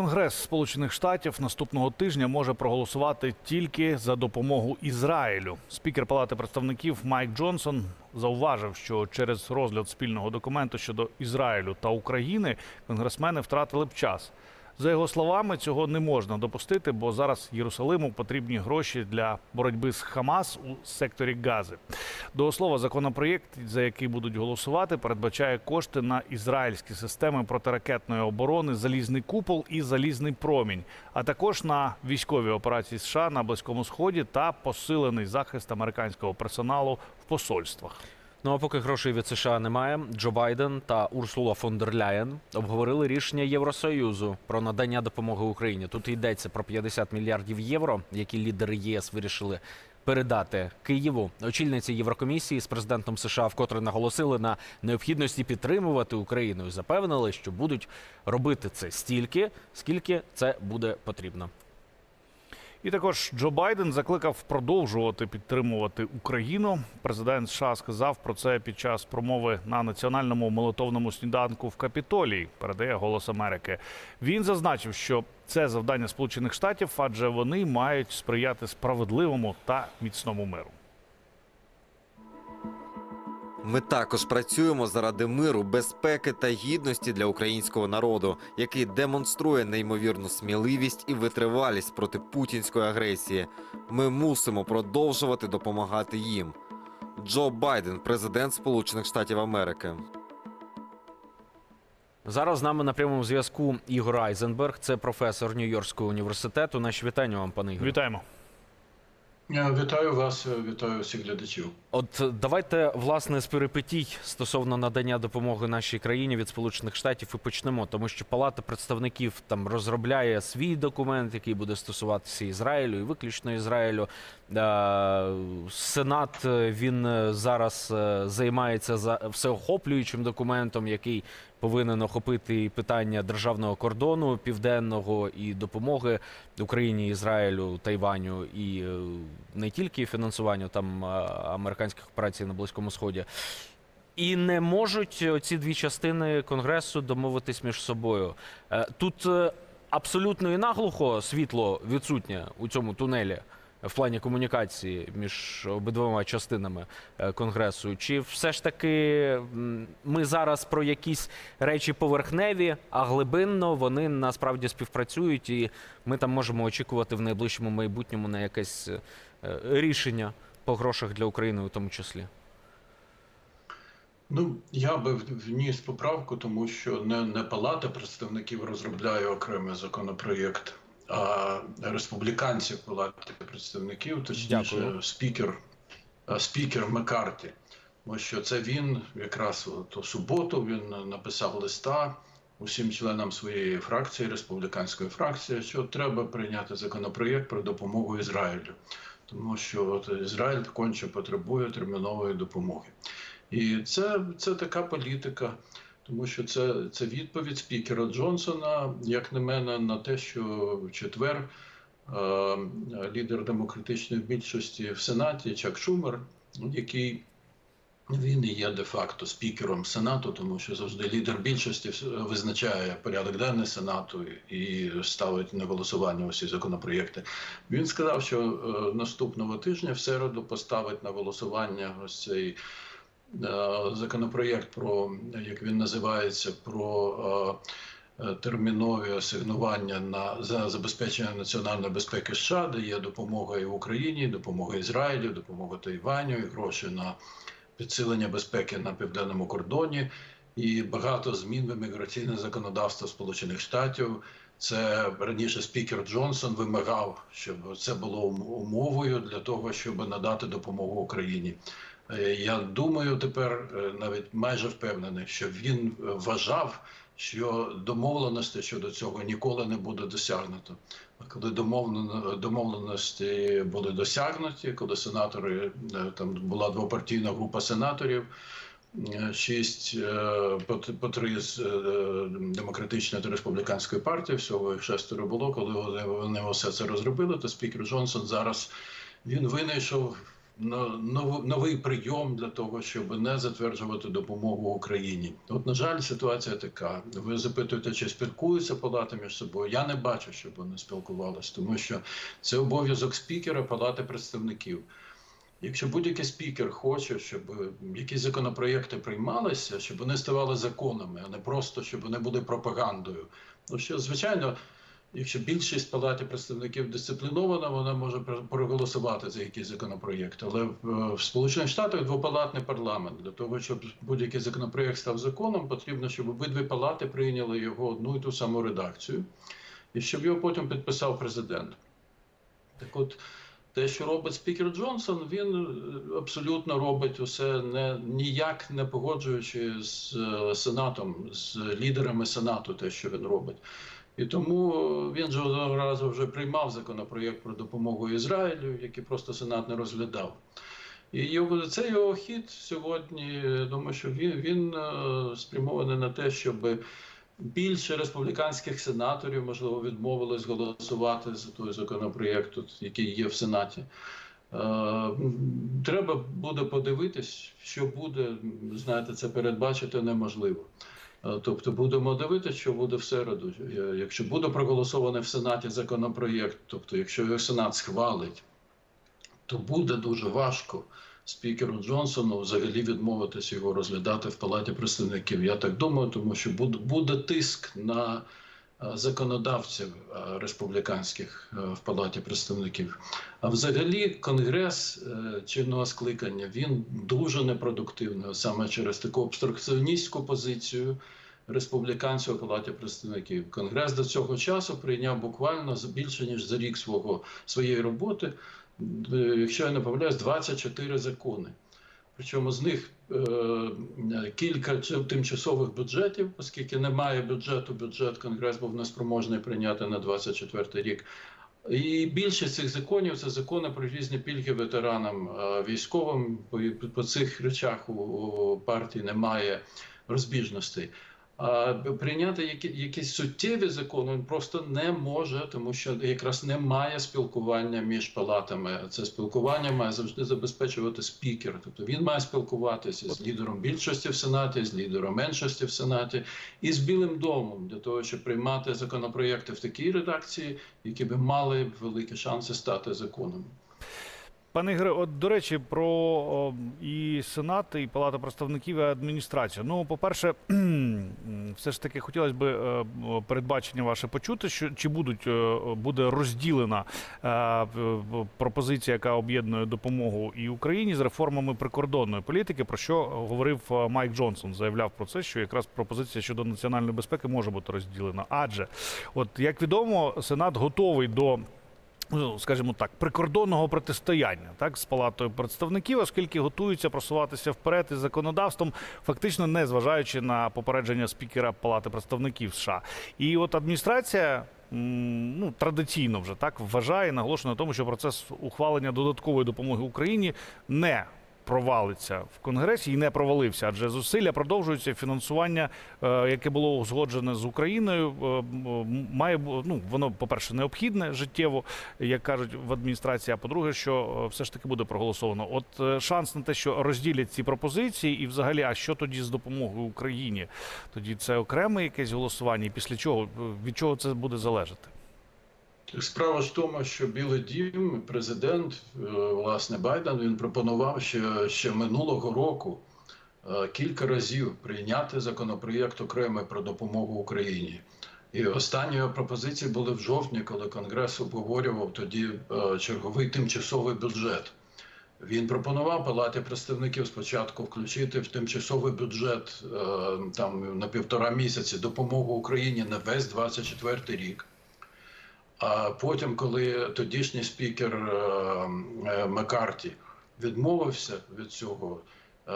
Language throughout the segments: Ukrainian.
Конгрес Сполучених Штатів наступного тижня може проголосувати тільки за допомогу Ізраїлю. Спікер Палати представників Майк Джонсон зауважив, що через розгляд спільного документу щодо Ізраїлю та України конгресмени втратили б час. За його словами, цього не можна допустити, бо зараз Єрусалиму потрібні гроші для боротьби з Хамас у секторі Гази. До слова, законопроєкт, за який будуть голосувати, передбачає кошти на ізраїльські системи протиракетної оборони, залізний купол і залізний промінь, а також на військові операції США на Близькому Сході та посилений захист американського персоналу в посольствах. Ну а поки грошей від США немає, Джо Байден та Урсула фон дер Ляєн обговорили рішення Євросоюзу про надання допомоги Україні. Тут йдеться про 50 мільярдів євро, які лідери ЄС вирішили передати Києву. Очільниці Єврокомісії з президентом США вкотре наголосили на необхідності підтримувати Україну і запевнили, що будуть робити це стільки, скільки це буде потрібно. І також Джо Байден закликав продовжувати підтримувати Україну. Президент США сказав про це під час промови на національному молотовному сніданку в Капітолії. Передає Голос Америки. Він зазначив, що це завдання Сполучених Штатів, адже вони мають сприяти справедливому та міцному миру. Ми також працюємо заради миру, безпеки та гідності для українського народу, який демонструє неймовірну сміливість і витривалість проти путінської агресії. Ми мусимо продовжувати допомагати їм. Джо Байден, президент Сполучених Штатів Америки. Зараз з нами на прямому зв'язку Ігор Айзенберг, це професор Нью-Йоркського університету. Наші вітання вам, пане Ігоре. Вітаємо. Е, Вітаю вас, е, вітаю всіх глядачів. От е, давайте власне з перипетій стосовно надання допомоги нашій країні від Сполучених Штатів і почнемо, тому що Палата представників там розробляє свій документ, який буде стосуватися Ізраїлю і виключно Ізраїлю. Сенат він зараз займається за всеохоплюючим документом, який повинен охопити і питання державного кордону південного і допомоги Україні, Ізраїлю, Тайваню і е, не тільки фінансуванню там американських операцій на Близькому Сході. І не можуть ці дві частини конгресу домовитись між собою. Е, Тут е, абсолютно і наглухо світло відсутнє у цьому тунелі в плані комунікації між обидвома частинами е, конгресу. Чи все ж таки ми зараз про якісь речі поверхневі, а глибинно вони насправді співпрацюють, і ми там можемо очікувати в найближчому майбутньому на якесь е, рішення по грошах для України, у тому числі. Ну, я би вніс поправку, тому що не, не Палата представників розробляє окремий законопроєкт, а республіканці в Палаті представників, точніше, Дякую. спікер, спікер Маккарті. Тому що це він якраз у суботу він написав листа усім членам своєї фракції, республіканської фракції, що треба прийняти законопроєкт про допомогу Ізраїлю, тому що от Ізраїль конче потребує термінової допомоги. І це, це така політика, тому що це, це відповідь спікера Джонсона, як на мене, на те, що в четвер е, лідер демократичної більшості в Сенаті Чак Шумер, який він і є де-факто спікером Сенату, тому що завжди лідер більшості визначає порядок денний Сенату і ставить на голосування усі законопроєкти. Він сказав, що е, наступного тижня в середу поставить на голосування ось цей законопроєкт про як він називається, про е, е, термінові асигнування на за забезпечення національної безпеки США, де є допомога і Україні, допомога Ізраїлю, допомога Тайваню, і гроші на підсилення безпеки на південному кордоні, і багато змін в імміграційне законодавство Сполучених Штатів. Це раніше спікер Джонсон вимагав, щоб це було умовою для того, щоб надати допомогу Україні. Е, Я думаю, тепер е, навіть майже впевнений, що він е, вважав, що домовленості щодо цього ніколи не буде досягнуто. А коли домовлено- домовленості були досягнуті, коли сенатори там була двопартійна група сенаторів. Шість по, три з демократичної та республіканської партії, всього їх шестеро було. Коли вони, все це розробили, то спікер Джонсон зараз він винайшов новий прийом для того, щоб не затверджувати допомогу Україні. От, на жаль, ситуація така. Ви запитуєте, чи спілкуються палати між собою. Я не бачу, щоб вони спілкувалися, тому що це обов'язок спікера Палати представників. Якщо будь-який спікер хоче, щоб якісь законопроєкти приймалися, щоб вони ставали законами, а не просто щоб вони були пропагандою. Ну що, звичайно, якщо більшість палаті представників дисциплінована, вона може пр- проголосувати за якийсь законопроєкт. Але в, в Сполучених Штатах двопалатний парламент. Для того, щоб будь-який законопроєкт став законом, потрібно, щоб обидві палати прийняли його одну і ту саму редакцію, і щоб його потім підписав президент. Так от. Те, що робить спікер Джонсон, він е, абсолютно робить усе не ніяк не погоджуючи з е, Сенатом, з лідерами Сенату, те, що він робить. І тому він же одного разу вже приймав законопроєкт про допомогу Ізраїлю, який просто Сенат не розглядав. І це його хід сьогодні. я Думаю, що він, він е, спрямований на те, щоб більше республіканських сенаторів, можливо, відмовились голосувати за той законопроєкт, який є в Сенаті. Е, Треба буде подивитись, що буде. Знаєте, це передбачити неможливо. Е, Тобто будемо дивитися, що буде в середу. Е, Якщо буде проголосований в Сенаті законопроєкт, тобто якщо його Сенат схвалить, то буде дуже важко спікеру Джонсону взагалі відмовитись його розглядати в Палаті представників. Я так думаю, тому що буде, тиск на законодавців е, республіканських е, в Палаті представників. А взагалі Конгрес е, чинного скликання він дуже непродуктивний саме через таку обструкціоністську позицію. Республіканців у палаті представників Конгрес до цього часу прийняв буквально більше ніж за рік свого своєї роботи е, якщо я не помиляюсь, 24 закони. Причому з них е, кілька тимчасових бюджетів, оскільки немає бюджету, бюджет Конгрес був неспроможний прийняти на 24 рік. І більшість цих законів це закони про різні пільги ветеранам е, військовим. По, по цих речах у, у партії немає розбіжностей. Прийняти які, якісь суттєві закони він просто не може, тому що якраз немає спілкування між палатами. Це спілкування має завжди забезпечувати спікер. Тобто він має спілкуватися з лідером більшості в сенаті, з лідером меншості в сенаті і з Білим домом для того, щоб приймати законопроєкти в такій редакції, які би мали великі шанси стати законом. Пане Ігоре, от до речі, про о, і Сенат, і Палата представників і адміністрацію. Ну, по-перше, все ж таки хотілося б е, передбачення ваше почути, що чи будуть е, буде розділена е, пропозиція, яка об'єднує допомогу і Україні з реформами прикордонної політики, про що говорив е, Майк Джонсон. Заявляв про це, що якраз пропозиція щодо національної безпеки може бути розділена. Адже, от як відомо, Сенат готовий до ну, скажімо так, прикордонного протистояння так з палатою представників, оскільки готуються просуватися вперед із законодавством, фактично не зважаючи на попередження спікера Палати представників США. І от адміністрація. Ну, традиційно вже так вважає, наголошено на тому, що процес ухвалення додаткової допомоги Україні не провалиться в Конгресі і не провалився, адже зусилля продовжуються. Фінансування, е, яке було узгоджене з Україною, е, має бу- ну воно, по-перше, необхідне життєво, як кажуть в адміністрації. А по-друге, що е, все ж таки буде проголосовано. От е, шанс на те, що розділять ці пропозиції, і взагалі, а що тоді з допомогою Україні? Тоді це окреме якесь голосування, і після чого е, від чого це буде залежати? Справа в тому, що Білий Дім, президент, е, власне, Байден, він пропонував ще, ще минулого року е, кілька разів прийняти законопроєкт окремий про допомогу Україні. І останні пропозиції були в жовтні, коли Конгрес обговорював тоді е, черговий тимчасовий бюджет. Він пропонував Палаті представників спочатку включити в тимчасовий бюджет там на півтора місяці допомогу Україні на весь 24 рік. А потім, коли тодішній спікер е, е, Маккарті відмовився від цього, е,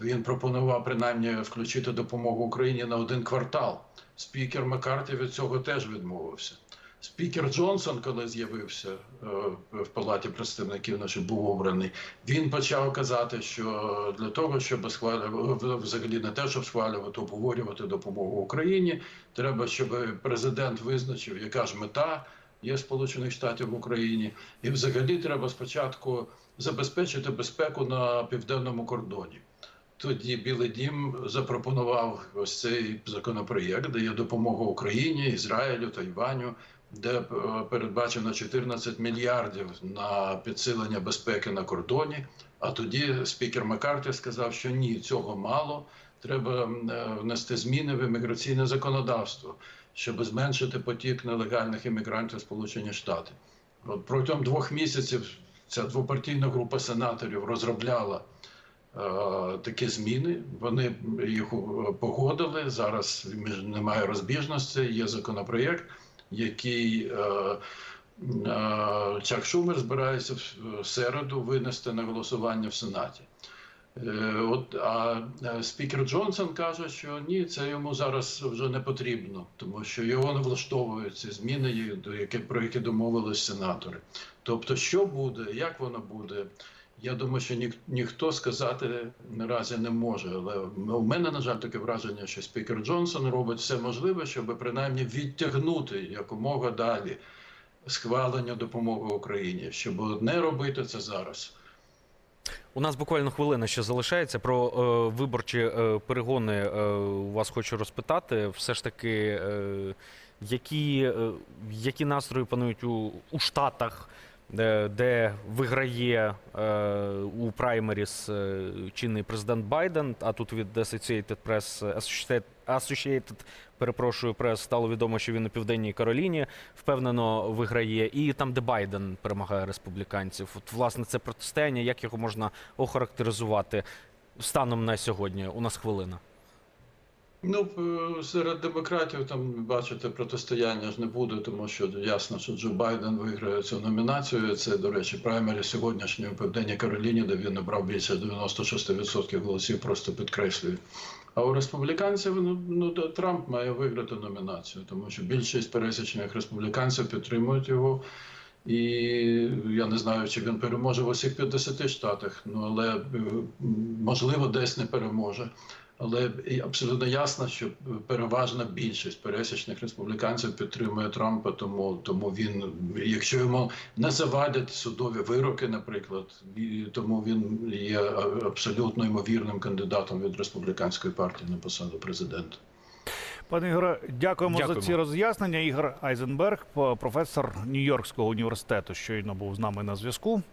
він пропонував принаймні включити допомогу Україні на один квартал. Спікер Маккарті від цього теж відмовився. Спікер Джонсон, коли з'явився е, в палаті представників, значить, був обраний, він почав казати, що для того, щоб схвалювати взагалі не те, щоб схвалювати, обговорювати допомогу Україні, треба, щоб президент визначив, яка ж мета є Сполучених Штатів в Україні, і взагалі треба спочатку забезпечити безпеку на південному кордоні. Тоді Білий Дім запропонував ось цей законопроєкт, де є допомога Україні, Ізраїлю, Тайваню, де е, передбачено 14 мільярдів на підсилення безпеки на кордоні. А тоді спікер Маккарті сказав, що ні, цього мало. Треба е, внести зміни в імміграційне законодавство, щоб зменшити потік нелегальних іммігрантів в Сполучені Штати. От протягом двох місяців ця двопартійна група сенаторів розробляла е, такі зміни. Вони їх е, погодили. Зараз немає розбіжностей. Є законопроєкт, який е, е, Чак Шумер збирається в- середу винести на голосування в Сенаті. Е, От, а спікер Джонсон каже, що ні, це йому зараз вже не потрібно, тому що його не влаштовують ці зміни, про які домовились сенатори. Тобто, що буде, як воно буде, я думаю, що ніх, ніхто сказати наразі не може. Але у мене, на жаль, таке враження, що спікер Джонсон робить все можливе, щоб принаймні відтягнути якомога далі схвалення допомоги Україні, щоб не робити це зараз. У нас буквально хвилина ще залишається. Про е, виборчі е, перегони е, вас хочу розпитати. Все ж таки, е, які, е, які настрої панують у, у Штатах, де, де виграє е, у праймеріс е, чинний президент Байден, а тут від Associated Press, Associated, Associated перепрошую, прес стало відомо, що він у Південній Кароліні впевнено виграє, і там, де Байден перемагає республіканців. От, власне, це протистояння, як його можна охарактеризувати станом на сьогодні? У нас хвилина. Ну, е, серед демократів там бачите, протистояння ж не буде, тому що ясно, що Джо Байден виграє цю номінацію. Це, до речі, праймері сьогоднішньої Південній Кароліні, де він набрав більше 96% голосів, просто підкреслюю. А у республіканців ну, ну Трамп має виграти номінацію, тому що більшість пересічних республіканців підтримують його. І я не знаю, чи він переможе в усіх 50 штатах, ну але е, можливо десь не переможе. Але абсолютно ясно, що переважна більшість пересічних республіканців підтримує Трампа, тому, тому він, якщо йому не завадять судові вироки, наприклад, і тому він є абсолютно ймовірним кандидатом від республіканської партії на посаду президента. Пане Ігоре, дякуємо, Дякуємо. за ці роз'яснення. Ігор Айзенберг, професор Нью-Йоркського університету, щойно був з нами на зв'язку.